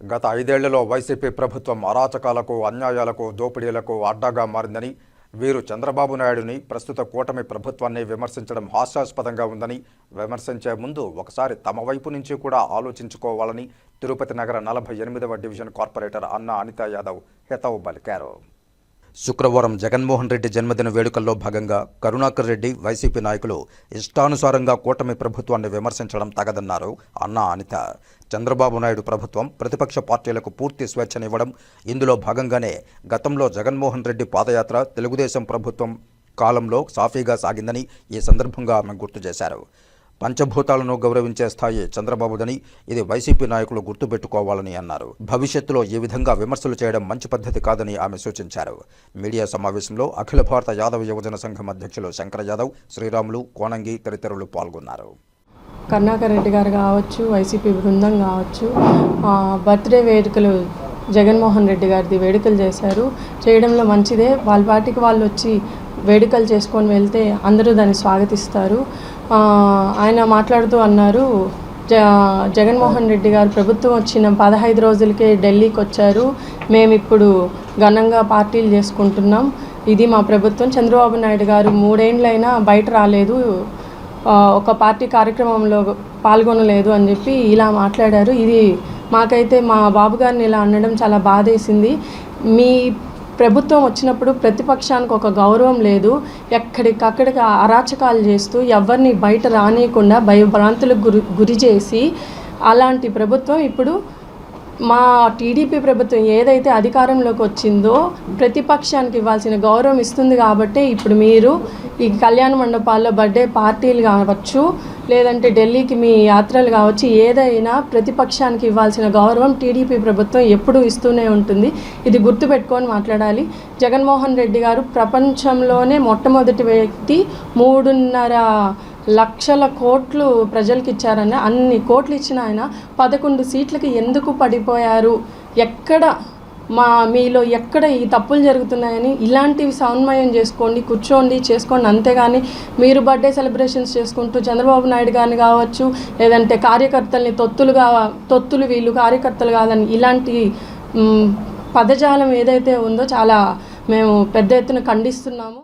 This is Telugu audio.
గత ఐదేళ్ళలో వైసీపీ ప్రభుత్వం అరాచకాలకు అన్యాయాలకు దోపిడీలకు అడ్డాగా మారిందని వీరు చంద్రబాబు నాయుడుని ప్రస్తుత కూటమి ప్రభుత్వాన్ని విమర్శించడం హాస్యాస్పదంగా ఉందని విమర్శించే ముందు ఒకసారి తమ వైపు నుంచి కూడా ఆలోచించుకోవాలని తిరుపతి నగర నలభై ఎనిమిదవ డివిజన్ కార్పొరేటర్ అన్న అనితా యాదవ్ హితవు పలికారు. శుక్రవారం జగన్మోహన్ రెడ్డి జన్మదిన వేడుకల్లో భాగంగా కరుణాకర్ రెడ్డి వైసీపీ నాయకులు ఇష్టానుసారంగా కూటమి ప్రభుత్వాన్ని విమర్శించడం తగదన్నారు అన్నా అనిత. చంద్రబాబు నాయుడు ప్రభుత్వం ప్రతిపక్ష పార్టీలకు పూర్తి స్వేచ్ఛనివ్వడం ఇందులో భాగంగానే గతంలో జగన్మోహన్ రెడ్డి పాదయాత్ర తెలుగుదేశం ప్రభుత్వం కాలంలో సాఫీగా సాగిందని ఈ సందర్భంగా ఆమె గుర్తు చేశారు. పంచభూతాలను గౌరవించే స్థాయి చంద్రబాబుదని ఇది వైసీపీ నాయకులు గుర్తుపెట్టుకోవాలని అన్నారు. భవిష్యత్తులో ఈ విధంగా విమర్శలు చేయడం మంచి పద్ధతి కాదని ఆమె సూచించారు. మీడియా సమావేశంలో అఖిల భారత యాదవ్ యువజన సంఘం అధ్యక్షులు శంకర యాదవ్ శ్రీరాములు కోనంగి తదితరులు పాల్గొన్నారు. కర్ణాకర్ రెడ్డి గారు కావచ్చు వైసీపీ బృందం కావచ్చు బర్త్డే వేడుకలు జగన్మోహన్ రెడ్డి గారిది వేడుకలు చేశారు. చేయడంలో మంచిదే. వాళ్ళ పాటికి వాళ్ళు వచ్చి వేడుకలు చేసుకొని వెళ్తే అందరూ దాన్ని స్వాగతిస్తారు. ఆయన మాట్లాడుతూ అన్నారు జ జగన్మోహన్ రెడ్డి గారు ప్రభుత్వం వచ్చిన పదహైదు రోజులకే ఢిల్లీకి వచ్చారు. మేము ఇప్పుడు ఘనంగా పార్టీలు చేసుకుంటున్నాం. ఇది మా ప్రభుత్వం. చంద్రబాబు నాయుడు గారు మూడేండ్లైనా బయట రాలేదు. ఒక పార్టీ కార్యక్రమంలో పాల్గొనలేదు అని చెప్పి ఇలా మాట్లాడారు. ఇది మాకైతే మా బాబు గారిని ఇలా అనడం చాలా బాధేసింది. మీ ప్రభుత్వం వచ్చినప్పుడు ప్రతిపక్షానికి ఒక గౌరవం లేదు. ఎక్కడికక్కడికి అరాచకాలు చేస్తూ ఎవరిని బయట రానియకుండా భయభ్రాంతులకు గురి గురి చేసి అలాంటి ప్రభుత్వం ఇప్పుడు మా టీడీపీ ప్రభుత్వం ఏదైతే అధికారంలోకి వచ్చిందో ప్రతిపక్షానికి ఇవ్వాల్సిన గౌరవం ఇస్తుంది కాబట్టి ఇప్పుడు మీరు ఈ కళ్యాణ మండపాల్లో బర్త్డే పార్టీలు కావచ్చు లేదంటే ఢిల్లీకి మీ యాత్రలు కావచ్చు ఏదైనా ప్రతిపక్షానికి ఇవ్వాల్సిన గౌరవం టీడీపీ ప్రభుత్వం ఎప్పుడూ ఇస్తూనే ఉంటుంది. ఇది గుర్తుపెట్టుకొని మాట్లాడాలి. జగన్మోహన్ రెడ్డి గారు ప్రపంచంలోనే మొట్టమొదటి వ్యక్తి మూడున్నర లక్షల కోట్లు ప్రజలకు ఇచ్చారని అన్ని కోట్లు ఇచ్చిన ఆయన పదకొండు సీట్లకి ఎందుకు పడిపోయారు? ఎక్కడ మా మీలో ఎక్కడ ఈ తప్పులు జరుగుతున్నాయని ఇలాంటివి సమన్వయం చేసుకోండి కూర్చోండి చేసుకోండి. అంతేగాని మీరు బర్త్డే సెలబ్రేషన్స్ చేసుకుంటూ చంద్రబాబు నాయుడు గారిని కావచ్చు లేదంటే కార్యకర్తల్ని తొత్తులుగా తొత్తులు వీళ్ళు కార్యకర్తలు కాదని ఇలాంటి పదజాలం ఏదైతే ఉందో చాలా మేము పెద్ద ఎత్తున ఖండిస్తున్నాము.